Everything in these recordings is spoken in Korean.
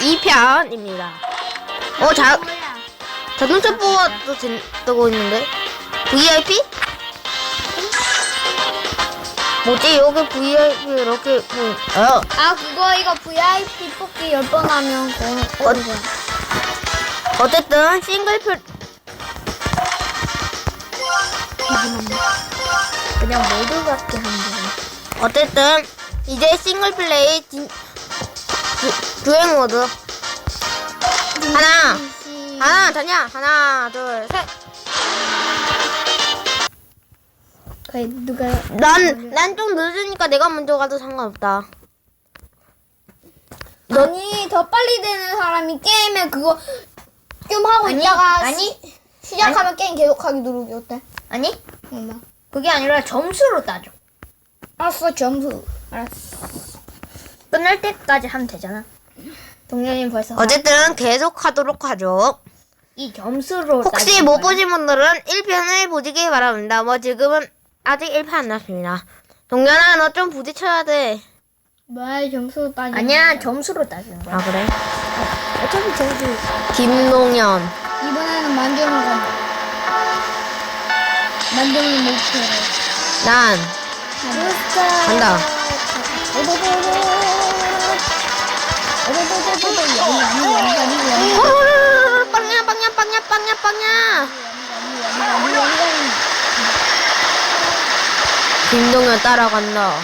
2편입니다. 어, 자, 자동차 뽑아도 된다고 했는데? VIP? 뭐지, 여기 VIP 이렇게, 뭐, 어, 아 그거 이거 VIP 뽑기 10번 하면 어. 어, 어쨌든, 싱글플, 그냥 모두 같게 돼 어쨌든, 이제 싱글플레이 진, 주, 주행 모드. 하나, 하나, 자냐? 하나, 둘, 셋. 그래 누가 난, 난 좀 늦으니까 내가 먼저 가도 상관없다. 아니 더 빨리 되는 사람이 게임에 그거 좀 하고 아니, 있다가 아니. 시, 시작하면 게임 계속하기 누르기 어때? 아니 엄마 그게 아니라 점수로 따져 알았어 점수 알았어 끝날 때까지 하면 되잖아 동현이 벌써 어쨌든 계속 하도록 하죠. 이 점수로 혹시 따지는 못 거야. 보신 분들은 1편을 보시기 바랍니다. 뭐 지금은 아직 1편 안 났습니다. 동현아 너 좀 부딪혀야 돼. 말 점수 따지 아니야 점수로 따지는 거야 아 그래? 어차피 점수 김동현. 이번에는 만드는 거 만드는 목표로 난 간다. 어, 빵야 빵야 빵야 빵야 빵야. 김동현 따라간다.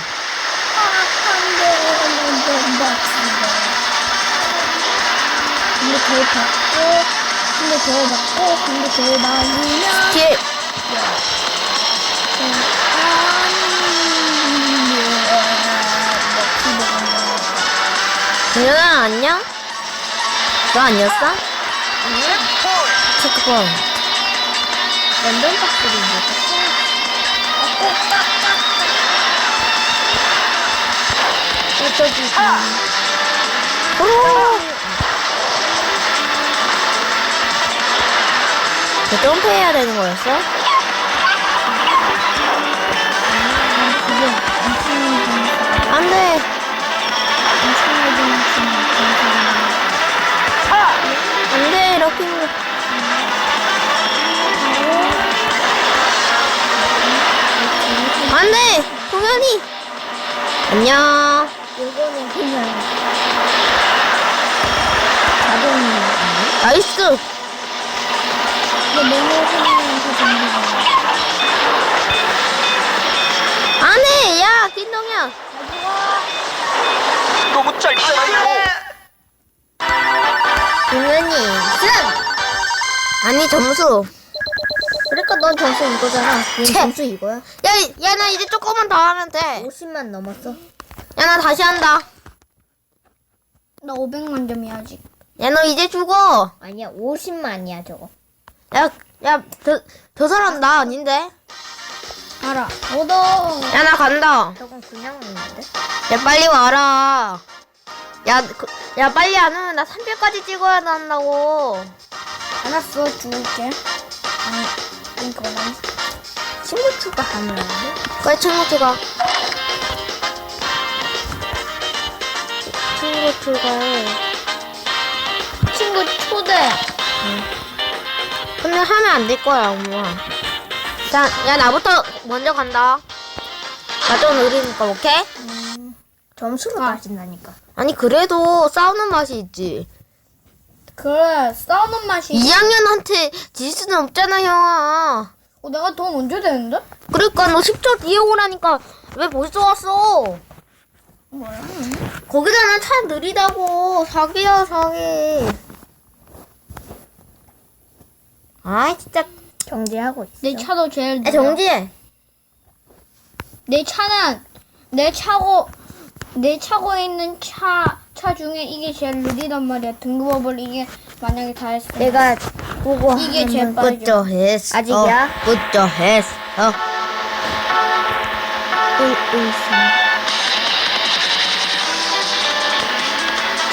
근데 더 받고 근데 더 받고 근데 더 많으면 길. 동현아 안녕? 너 아니었어? 체크폰. 랜덤 박스를 어쩌지 오! 그 점프 해야 되는 거였어? 안 돼! 안 돼, 이렇게. 안 돼! 동현이! 안녕. 이거는 그냥 나이스! 근데 메모하면서 정리가 안 해! 야, 김동현! 너무 짧잖아요. 동현이, 승! 아니, 점수. 그러니까 넌 점수 이거잖아 얘 채. 점수 이거야 야, 야, 나 이제 조금만 더 하면 돼. 50만 넘었어 야, 나 다시 한다. 나 500만 점이야지 야, 너 이제 죽어. 아니야 50만이야 저거 야, 야, 저, 저 사람 나 아닌데? 알아 너도 야, 나 간다. 저건 그냥 있는데 야, 빨리 와라. 야, 그, 야, 빨리 안 오면 나 3편까지 찍어야 한다고. 알았어 줄게 아니 이거는 친구 추가하면 안 돼? 빨리 친구 추가. 친구 추가해. 친구 초대 근데 하면 안 될 거야, 엄마. 자, 야, 나부터 먼저 간다. 나 좀 느리니까, 오케이? 점수로 아. 따진다니까 아니, 그래도 싸우는 맛이 있지. 그래 싸우는 맛이 2학년한테 질 수는 없잖아, 형아. 어, 내가 더 먼저 되는데? 그러니까 너 10초 뒤에 오라니까 왜 벌써 왔어? 뭐야 거기다는 차 느리다고. 사기야, 사기. 아이, 진짜. 경제하고 있어 내 차도 제일 야, 느려 정지해. 내 차는 내 차고 내 차고에 있는 차, 차 중에 이게 제일 느리단 말이야. 등급업을 이게 만약에 다 했어. 내가 보고 이게 하면 제일 빠르죠. 그저 했어. 아직이야? 그저 했어.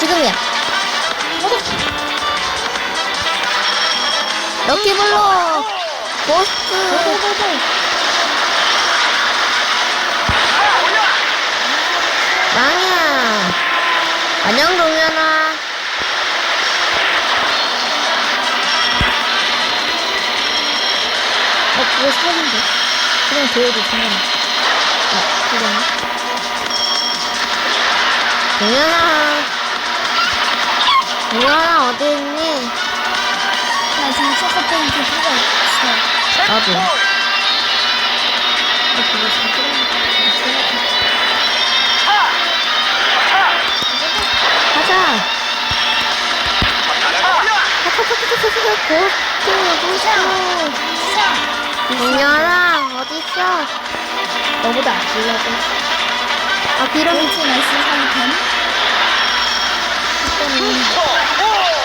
지금이야. 럭키블로. 고스 아니야. 안녕, 동현아. 어, 그거 사진데 그냥 보여도 상관없어. 아, 그러네. 동현아. 동현아, 어디 있니? 나 지금 초코 페인트 뿌려 있어. 나도. 나 그거 사 동현아, 어디 있어? 너보다. 아, 벤츠 날씨 상템.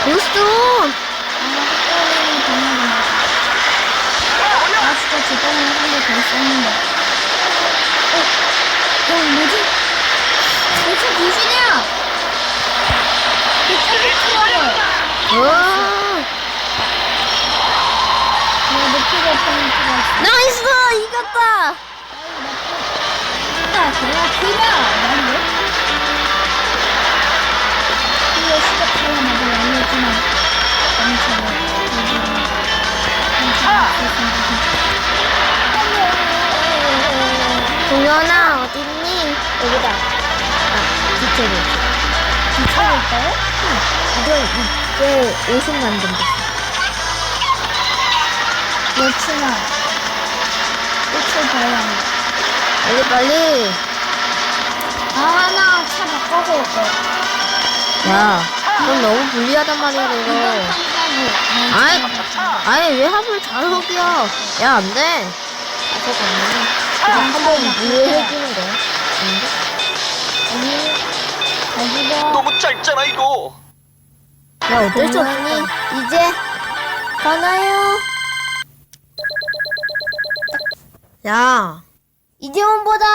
부스트! 아마 흑돌이 방향이 아 진짜 제빵을 한개더 있었는데. 어? 어 뭐지? 대체 귀신이야! 나이스! 이겼다! 나 엄청 동현아, 어디 있니? 여기다. 아, 디테일. 미쳐볼까요? 이거 이제 50만 점 됐어. 며칠나 꽃을 봐야 한다. 빨리, 빨리. 아, 하나 차 바꿔서 올 거야. 야, 넌 너무 불리하단 말이야, 이거. 아이, 아니, 왜 합을 자석이야? 야, 안 돼. 자석 없네. 그냥 한번 무효해주는 거야. 아니, 너무 짧잖아 이거. 야, 어쩔 수 없어. 이제, 가나요? 야, 이재원보다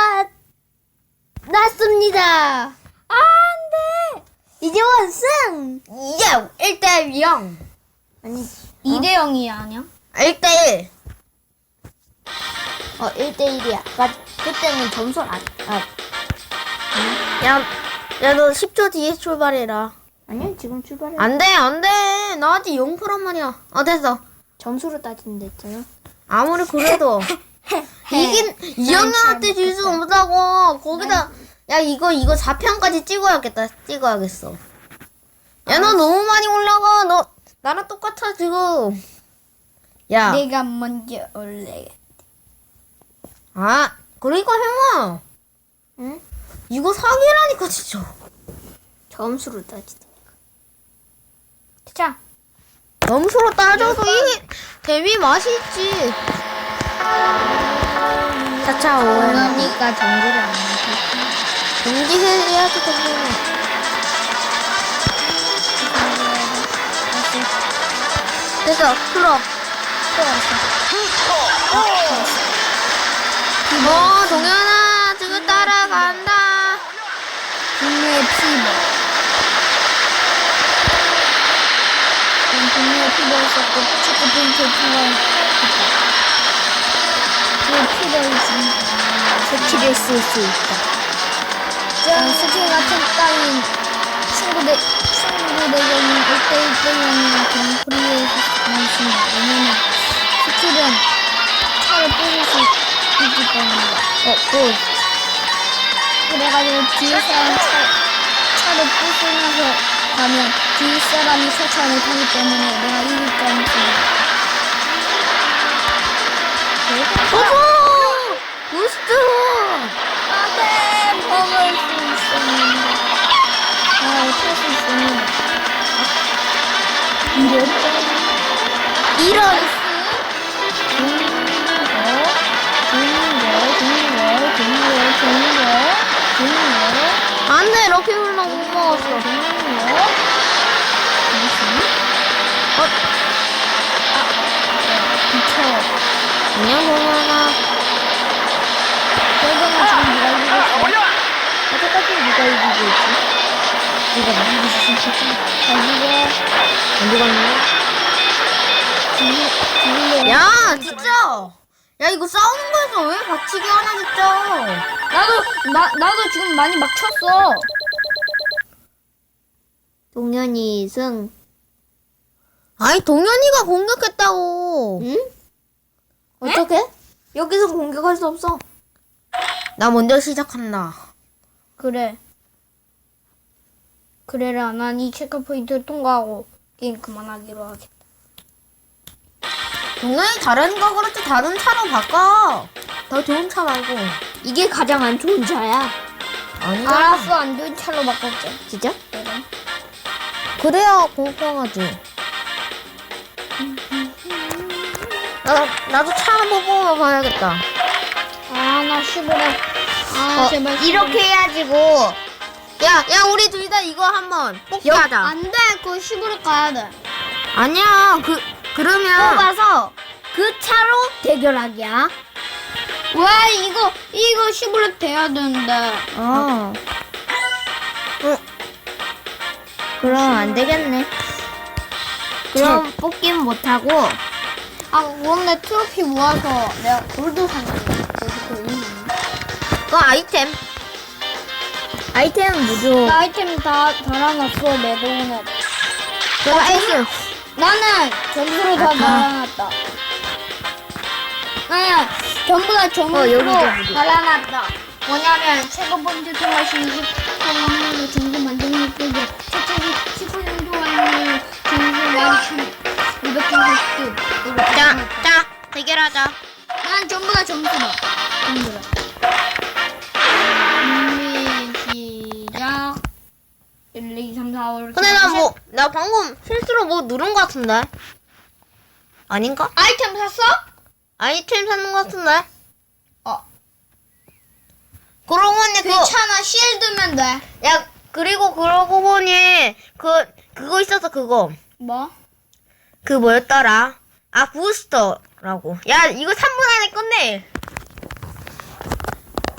낫습니다. 아, 안 돼! 이재원 승! 예, 1대 0. 아니, 2대 0이 아니야? 1대 1. 어, 1대 1이야. 나 그때는 점수 안, 아, 야, 야, 너 10초 뒤에 출발해라. 아니야, 지금 출발해. 안 돼, 안 돼. 나 아직 0%란 말이야. 어, 됐어. 점수로 따지는 데 있잖아. 아무리 그래도. 이긴, 이영현한테 질 수 없다고. 거기다, 야, 이거, 이거 4편까지 찍어야겠다. 찍어야겠어. 야, 너 너무 많이 올라가. 너, 나랑 똑같아, 지금. 야. 내가 먼저 올래. 아, 그러니까 형아. 응? 이거 사기라니까, 진짜. 점수로 따지다. 자, 점수로 따져도 이 데뷔 맛이 있지. 차차 오. 동현이가 정지를 안 해. 공지해야지, 동현아. 됐어, 풀어. 어, 동현아, 지금 따라간다. 국내 피버. 국내 피버였었고, 축구 팬트 피버. 그 지금 스킬을 쓸 수 있다. 짠 스킬 같은 따윈 친구들 친구들에게는 1대1 때문에 그냥 프리에서 많습니다. 왜냐면 스킬은 차를 뿌릴 수 있기 때문에. 어, 그, 그래가지고 뒤에 사람 차, 차를 부수면서 가면 뒤에 사람이 새 차를 타기 때문에 내가 이길 가능성이 어머! 부스트! 안돼 먹을 수 있었는데 아탈수 있었는데 이런 이런. 안녕, 동현아. 어제까지 누가 이기고 있지? 누가 이기고 있었지? 어디 갔냐? 야, 진짜! 야, 이거 싸우는 거에서 왜 박치기 하나, 진짜! 나도 나 나도 지금 많이 막 쳤어. 동현이 승. 아니, 동현이가 공격했다고. 응? 어떻게? 여기서 공격할 수 없어. 나 먼저 시작한다. 그래. 그래라. 난 이 체크포인트를 통과하고 게임 그만하기로 하겠다. 동영이 다른 거 그렇지 다른 차로 바꿔. 더 좋은 차 말고. 이게 가장 안 좋은 차야. 아니잖아. 알았어. 안 좋은 차로 바꿀게. 진짜? 그래. 그래야 공평하지. 나, 나도 차 한번 뽑아봐야겠다. 아, 나 시보라. 아, 어, 제발. 이렇게 해야지고. 야, 야, 우리 둘 다 이거 한번 뽑기 하자. 안 돼. 그거 시보를 가야 돼. 아니야, 그, 그러면. 뽑아서 그 차로 대결하기야. 왜 이거 이거 시보를 돼야 되는데. 어. 어. 그럼 안 되겠네. 그럼 뽑기는 못하고 아, 그런데 트로피 모아서 내가 골드 산 거야. 골드 그그 아이템. 아이템은 무조. 나 아이템 다 달아놨어 내 돈에. 그 아이템. 나는 점수로 다. 달아놨다. 나는 전부 다 어, 무조. 달아놨다. 뭐냐면 최고 번째 통과시 20%로 점수 만점을 끌고 최초기 19년 동안 만점 290 대결하자. 난 전부 다 점수다. 전부 다. 준비 시작. 1, 2, 3, 4, 5, 6, 근데 나 뭐, 나 방금 실수로 뭐 누른 것 같은데? 아닌가? 아이템 샀어? 아이템 사는 것 같은데? 어. 그러고 보니 그, 괜찮아. 실드면 돼. 야, 그리고 그러고 보니, 그, 그거 있었어, 그거. 뭐? 그 뭐였더라? 아, 부스터 라고. 야, 이거 3분 안에 끝내.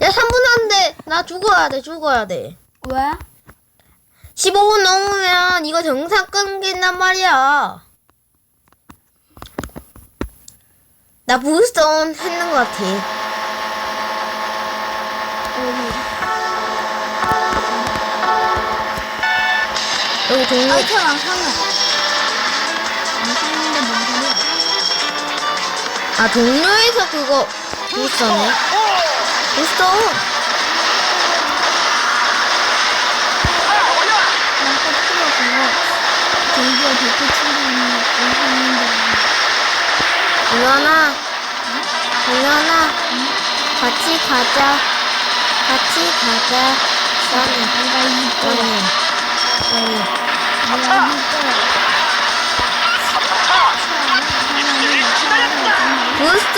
야, 3분 안에 나 죽어야 돼, 죽어야 돼. 왜? 15분 넘으면 이거 정상 끊긴단 말이야. 나 부스터 했는 것 같아. 여기 동료, 아이템 안 사네. 아, 동료에서 그거 안 샀는데. 동현아, 동현아, 같이 가자. 같이 가자. 써니, 내가 이 써니, 써니. 부스트!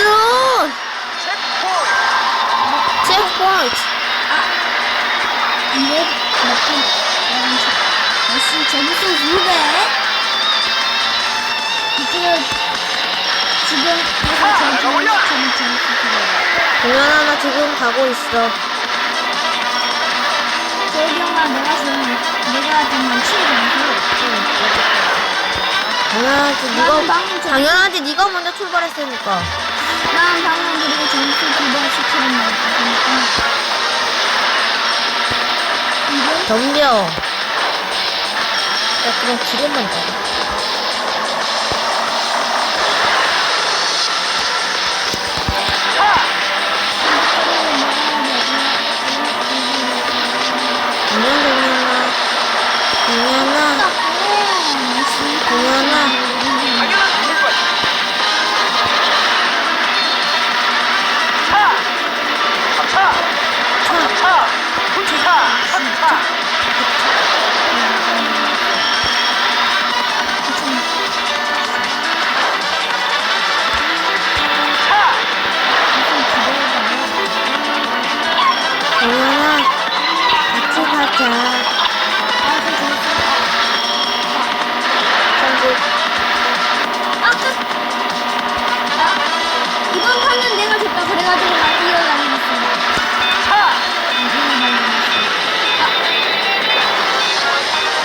체크포인트! 이게 몇분 역시 점수 두 배. 이쪽을 지금 점수 점수 두 동현아, 나 지금 가고 있어. 배. 저기 형아 내가 지금 내가 지금 7점수. 당연하지, 나는 네가, 방금 당연하지, 네가 먼저 출발했으니까. 난 방금 그리고 점수 두배 시키는 이거 덤벼. 야, 그럼 기름만 줘.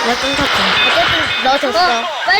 나 끊겼지. 어쨌든 너 졌어. 빨리